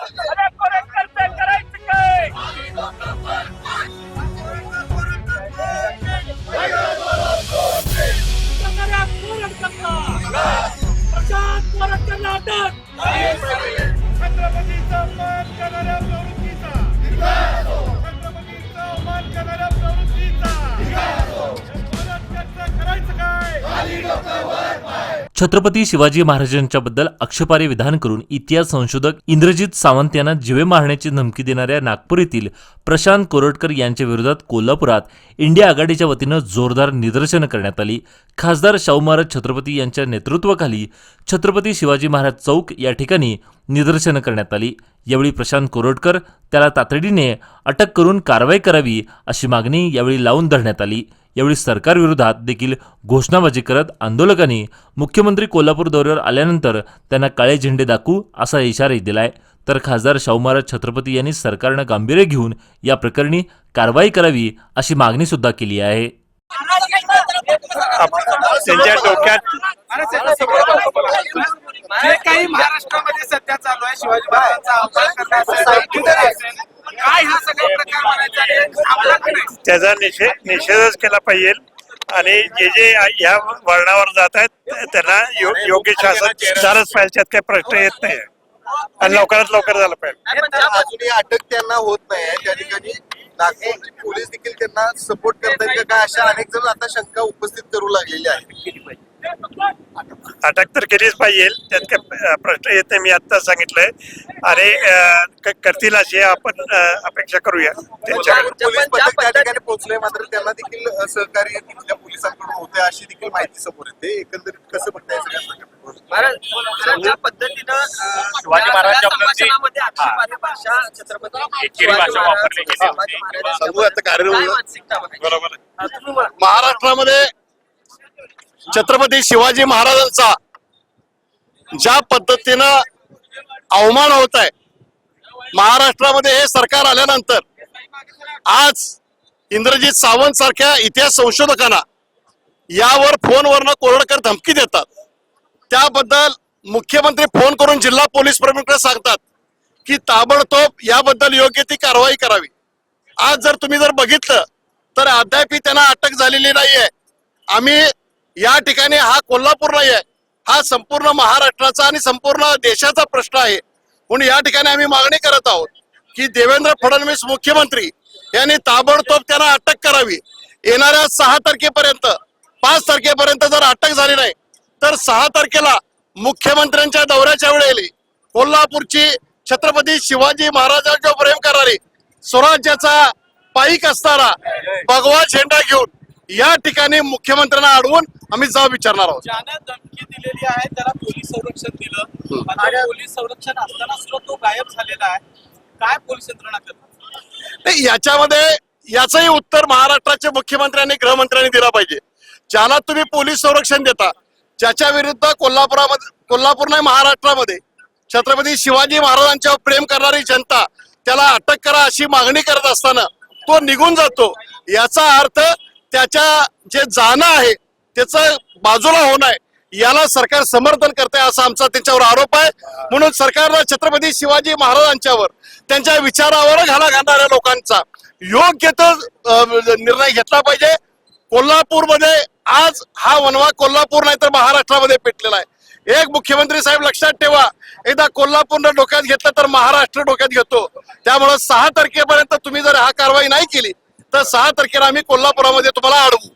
अरे कोरेटकरचं करायचं काय? छत्रपती शिवाजी महाराजांच्या बद्दल विधान करून इतिहास संशोधक इंद्रजित सावंत यांना जिवे मारण्याची धमकी देणाऱ्या नागपूर येथील प्रशांत कोरटकर यांच्या विरोधात कोल्हापुरात इंडिया आघाडीच्या वतीनं जोरदार निदर्शनं करण्यात आली. खासदार शाहू महाराज छत्रपती यांच्या नेतृत्वाखाली छत्रपती शिवाजी महाराज चौक या ठिकाणी निदर्शनं करण्यात आली. यावेळी प्रशांत कोरटकर त्याला तातडीने अटक करून कारवाई करावी अशी मागणी यावेळी लावून धरण्यात आली. यावेळी सरकारविरोधात देखील घोषणाबाजी करत आंदोलकांनी मुख्यमंत्री कोल्हापूर दौऱ्यावर आल्यानंतर त्यांना काळे झेंडे दाखवू असा इशाराही दिलाय. तर खासदार शाहू महाराज छत्रपती यांनी सरकारनं गांभीर्य घेऊन या प्रकरणी कारवाई करावी अशी मागणी सुद्धा केली आहे. त्यांच्या डोक्यात जे काही महाराष्ट्रामध्ये सध्या चालू आहे शिवाजी महाराजांचा अपमान करण्याचा काय हा सगळा प्रकार म्हणायचा आणि? त्याचा निषेध निषेधच केला पाहिजे. आणि जे जे ह्या वळणावर जात आहेत त्यांना योग्य शासन झालंच पाहिजे त्यात काही प्रश्न येत नाही. आणि लवकरात लवकर झालं पाहिजे. पण अजूनही अटक त्यांना होत नाही त्या ठिकाणी नागपूर पोलीस देखील त्यांना सपोर्ट करतात का काय अशा अनेक जण आता शंका उपस्थित करू लागलेल्या आहेत. अटक तर केलीच पाहिजे. त्यात काही प्रश्न येत नाही मी आता सांगितलंय. आणि अं, क- करतील अशी आपण अपेक्षा करूया. त्यांच्याकडे पोहोचले मात्र त्यांना देखील सहकार्य तिथल्या पोलिसांकडून होते अशी देखील माहिती समोर येते. एकंदरीत कसं बघताय सगळ्या ज्या पद्धतीनं शिवाजी महाराजांच्या भाषा छत्रपती भाषा महाराज, वापरली गेली. होती. काय. हा. महाराष्ट्रामध्ये छत्रपती शिवाजी महाराजांचा ज्या पद्धतीनं अवमान होत आहे महाराष्ट्रामध्ये हे सरकार आल्यानंतर आज इंद्रजित सावंत सारख्या इतिहास संशोधकांना यावर फोनवरनं कोरडकर धमकी देतात. त्याबद्दल मुख्यमंत्री फोन करून जिल्हा पोलीस प्रमुखांना सांगतात की ताबडतोब याबद्दल योग्य ती कारवाई करावी. आज जर तुम्ही जर बघितलं तर अद्याप त्यांना अटक झालेली नाहीये. आम्ही या ठिकाणी हा कोल्हापूर नाही आहे हा संपूर्ण महाराष्ट्राचा आणि संपूर्ण देशाचा प्रश्न आहे. म्हणून या ठिकाणी आम्ही मागणी करत आहोत की देवेंद्र फडणवीस मुख्यमंत्री यांनी ताबडतोब त्यांना अटक करावी. येणाऱ्या सहा तारखेपर्यंत पाच तारखेपर्यंत जर अटक झाली नाही तर सहा तारखेला मुख्यमंत्र्यांच्या दौऱ्याच्या वेळेली कोल्हापूरची छत्रपती शिवाजी महाराजांच्या प्रेम करणारी स्वराज्याचा पाईक असताना भगवा झेंडा घेऊन या ठिकाणी मुख्यमंत्र्यांना अडवून आम्ही जाब विचारणार आहोत. ज्यानं धमकी दिलेली आहे त्याला पोलीस संरक्षण दिलं. मात्र पोलीस संरक्षण असताना सुद्धा तो गायब झालेला आहे. काय पोलीस यंत्रणा करतात नाही याच्यामध्ये याचंही उत्तर महाराष्ट्राचे मुख्यमंत्री आणि गृहमंत्र्यांनी दिलं पाहिजे. ज्याला तुम्ही पोलीस संरक्षण देता ज्याच्या विरुद्ध कोल्हापुरामध्ये कोल्हापूर नाही महाराष्ट्रामध्ये छत्रपती शिवाजी महाराजांच्यावर प्रेम करणारी जनता त्याला अटक करा अशी मागणी करत असताना तो निघून जातो. याचा अर्थ त्याच्या जे जाणं आहे त्याचं बाजूला होणं आहे याला सरकार समर्थन करते असा आमचा त्यांच्यावर आरोप आहे. म्हणून सरकारला छत्रपती शिवाजी महाराजांच्यावर त्यांच्या विचारावर घाला घालणाऱ्या लोकांचा योग्य तो निर्णय घेतला पाहिजे. कोल्हापूरमध्ये आज हा वनवा कोल्हापूर नाही तर महाराष्ट्रामध्ये पेटलेला आहे. एक मुख्यमंत्री साहेब लक्षात ठेवा एकदा कोल्हापूरनं डोक्यात घेतलं तर महाराष्ट्र डोक्यात घेतो. त्यामुळे सहा तारखेपर्यंत तुम्ही जर हा कारवाई नाही केली तर सहा तारखेला आम्ही कोल्हापुरामध्ये तुम्हाला अडवू.